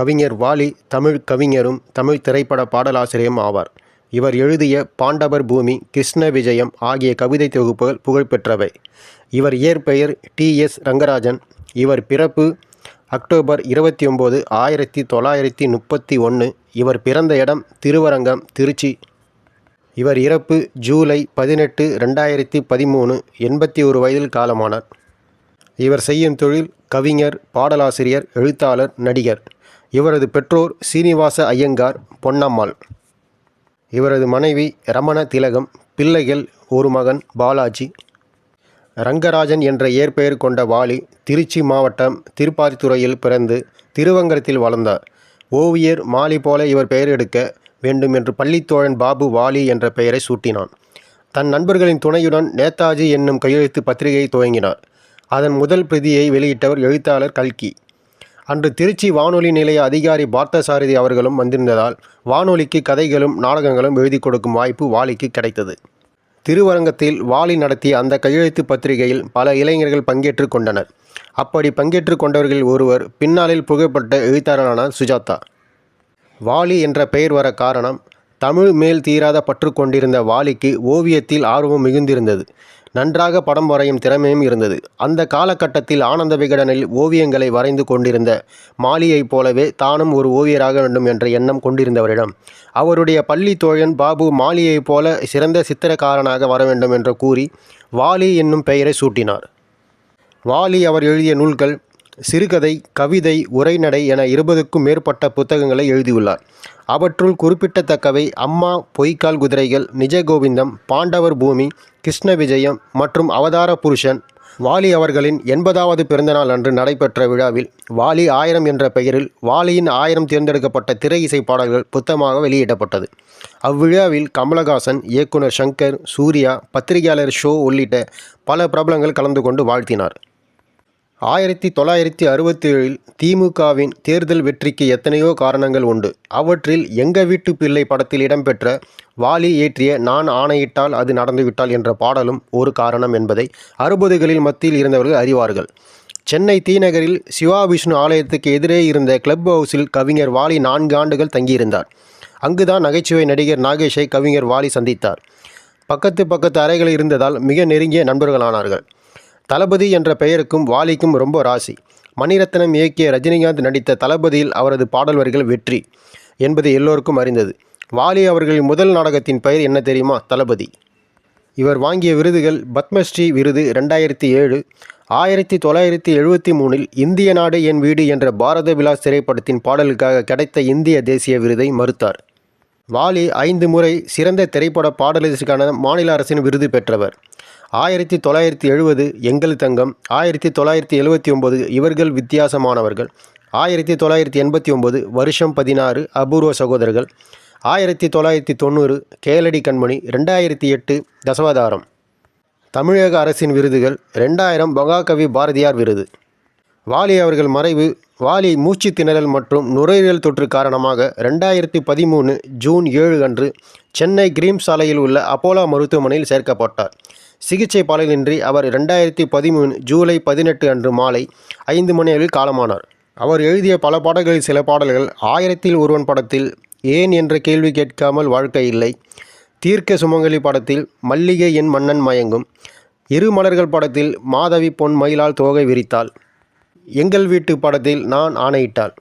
கவிஞர் வாலி தமிழ் கவிஞரும் தமிழ் திரைப்பட பாடலாசிரியரும் ஆவார். இவர் எழுதிய பாண்டவர் பூமி, கிருஷ்ண விஜயம் ஆகிய கவிதைத் தொகுப்புகள் புகழ்பெற்றவை. இவர் இயற்பெயர் டி. எஸ். ரங்கராஜன். இவர் பிறப்பு அக்டோபர் இருபத்தி ஒம்பது ஆயிரத்தி தொள்ளாயிரத்தி முப்பத்தி ஒன்று. இவர் பிறந்த இடம் திருவரங்கம், திருச்சி. இவர் இறப்பு ஜூலை பதினெட்டு, ரெண்டாயிரத்தி பதிமூணு எண்பத்தி ஒரு வயதில் காலமானார். இவர் செய்யும் தொழில் கவிஞர், பாடலாசிரியர், எழுத்தாளர், நடிகர். இவரது பெற்றோர் சீனிவாச ஐயங்கார், பொன்னம்மாள். இவரது மனைவி ரமண திலகம். பிள்ளைகள் ஒரு மகன் பாலாஜி. ரங்கராஜன் என்ற இயற்பெயர் கொண்ட வாலி திருச்சி மாவட்டம் திருப்பாதித்துறையில் பிறந்து திருவங்கரத்தில் வளர்ந்தார். ஓவியர் மாலி போல இவர் பெயர் எடுக்க வேண்டும் என்று பள்ளித்தோழன் பாபு வாலி என்ற பெயரை சூட்டினான். தன் நண்பர்களின் துணையுடன் நேதாஜி என்னும் கையெழுத்து பத்திரிகையை துவங்கினார். அதன் முதல் பிரதியை வெளியிட்டவர் எழுத்தாளர் கல்கி. அன்று திருச்சி வானொலி நிலைய அதிகாரி பார்த்தசாரதி அவர்களும் வந்திருந்ததால் வானொலிக்கு கதைகளும் நாடகங்களும் எழுதிக் கொடுக்கும் வாய்ப்பு வாலிக்கு கிடைத்தது. திருவரங்கத்தில் வாலி நடத்திய அந்த கையெழுத்து பத்திரிகையில் பல இளைஞர்கள் பங்கேற்று கொண்டனர். அப்படி பங்கேற்று கொண்டவர்களில் ஒருவர் பின்னாளில் புகழ்பெற்ற எழுத்தாளரான சுஜாதா. வாலி என்ற பெயர் வர காரணம் தமிழ் மேல் தீராத பற்று கொண்டிருந்த வாலிக்கு ஓவியத்தில் ஆர்வம் மிகுந்திருந்தது. நன்றாக படம் வரையும் திறமையும் இருந்தது. அந்த காலகட்டத்தில் ஆனந்த விகடனில் ஓவியங்களை வரைந்து கொண்டிருந்த மாலியைப் போலவே தானும் ஒரு ஓவியராக வேண்டும் என்ற எண்ணம் கொண்டிருந்தவரிடம் அவருடைய பள்ளி தோழன் பாபு மாலியைப் போல சிறந்த சித்திரக்காரனாக வரவேண்டும் என்று கூறி வாலி என்னும் பெயரை சூட்டினார். வாலி அவர் எழுதிய நூல்கள் சிறுகதை, கவிதை, உரைநடை என இருபதுக்கும் மேற்பட்ட புத்தகங்களை எழுதியுள்ளார். அவற்றுள் குறிப்பிடத்தக்கவை அம்மா, பொய்க்கால் குதிரைகள், நிஜகோவிந்தம், பாண்டவர் பூமி, கிருஷ்ண விஜயம் மற்றும் அவதார புருஷன். வாலி அவர்களின் எண்பதாவது பிறந்தநாள் அன்று நடைபெற்ற விழாவில் வாலி ஆயிரம் என்ற பெயரில் வாலியின் ஆயிரம் தேர்ந்தெடுக்கப்பட்ட திரை இசை பாடல்கள் புத்தமாக வெளியிடப்பட்டது. அவ்விழாவில் கமலஹாசன், இயக்குனர் சங்கர், சூர்யா, பத்திரிகையாளர் ஷோ உள்ளிட்ட பல பிரபலங்கள் கலந்து கொண்டு வாழ்த்தினார். ஆயிரத்தி தொள்ளாயிரத்தி அறுபத்தேழில் ஏழில் திமுகவின் தேர்தல் வெற்றிக்கு எத்தனையோ காரணங்கள் உண்டு. அவற்றில் எங்க வீட்டு பிள்ளை படத்தில் இடம்பெற்ற வாலி இயற்றிய நான் ஆணையிட்டால் அது நடந்துவிட்டால் என்ற பாடலும் ஒரு காரணம் என்பதை அறுபதுகளில் மத்தியில் இருந்தவர்கள் அறிவார்கள். சென்னை தீநகரில் சிவா விஷ்ணு ஆலயத்துக்கு எதிரே இருந்த கிளப் ஹவுஸில் கவிஞர் வாலி நான்கு ஆண்டுகள் தங்கியிருந்தார். அங்குதான் நகைச்சுவை நடிகர் நாகேஷை கவிஞர் வாலி சந்தித்தார். பக்கத்து பக்கத்து அறைகள் இருந்ததால் மிக நெருங்கிய நண்பர்களானார்கள். தளபதி என்ற பெயருக்கும் வாலிக்கும் ரொம்ப ராசி. மணிரத்னம் இயக்கிய ரஜினிகாந்த் நடித்த தளபதியில் அவரது பாடல் வரிகள் வெற்றி என்பது எல்லோருக்கும் அறிந்தது. வாலி அவர்களின் முதல் நாடகத்தின் பெயர் என்ன தெரியுமா? தளபதி. இவர் வாங்கிய விருதுகள் பத்மஸ்ரீ விருது ரெண்டாயிரத்தி ஏழு. ஆயிரத்தி தொள்ளாயிரத்தி எழுபத்தி மூணில் இந்திய நாடு என் வீடு என்ற பாரத விலாஸ் திரைப்படத்தின் பாடலுக்காக கிடைத்த இந்திய தேசிய விருதை மறுத்தார். வாலி ஐந்து முறை சிறந்த திரைப்பட பாடலுக்கான மாநில அரசின் விருது பெற்றவர். ஆயிரத்தி தொள்ளாயிரத்தி எழுபது எங்கள் தங்கம், தொள்ளாயிரத்தி எழுபத்தி ஒம்போது இவர்கள் வித்தியாசமானவர்கள், ஆயிரத்தி தொள்ளாயிரத்தி எண்பத்தி ஒம்பது வருஷம் பதினாறு அபூர்வ சகோதரர்கள், ஆயிரத்தி தொள்ளாயிரத்தி தொண்ணூறு கேளடி கண்மணி, ரெண்டாயிரத்தி எட்டு தசவதாரம் தமிழக அரசின் விருதுகள் ரெண்டாயிரம் மகாகவி பாரதியார் விருது. வாலி அவர்கள் மறைவு வாலி மூச்சு திணறல் மற்றும் நுரையீரல் தொற்று காரணமாக ரெண்டாயிரத்தி பதிமூணு ஜூன் ஏழு அன்று சென்னை கிரீம்ஸ் சாலையில் உள்ள அப்போலோ மருத்துவமனையில் சேர்க்கப்பட்டார். சிகிச்சை பலனின்றி அவர் ரெண்டாயிரத்தி பதிமூணு ஜூலை பதினெட்டு அன்று மாலை ஐந்து மணியளவில் காலமானார். அவர் எழுதிய பல பாடல்களில் சில பாடல்கள் ஆயிரத்தில் ஒருவன் படத்தில் ஏன் என்ற கேள்வி கேட்காமல் வாழ்க்கை இல்லை, தீர்க்க சுமங்கலி படத்தில் மல்லிகை என் மன்னன் மயங்கும், இரு மலர்கள் படத்தில் மாதவி பொன் மயிலால் தோகை விரித்தாள், எங்கள் வீட்டு படத்தில் நான் ஆணையிட்டாள்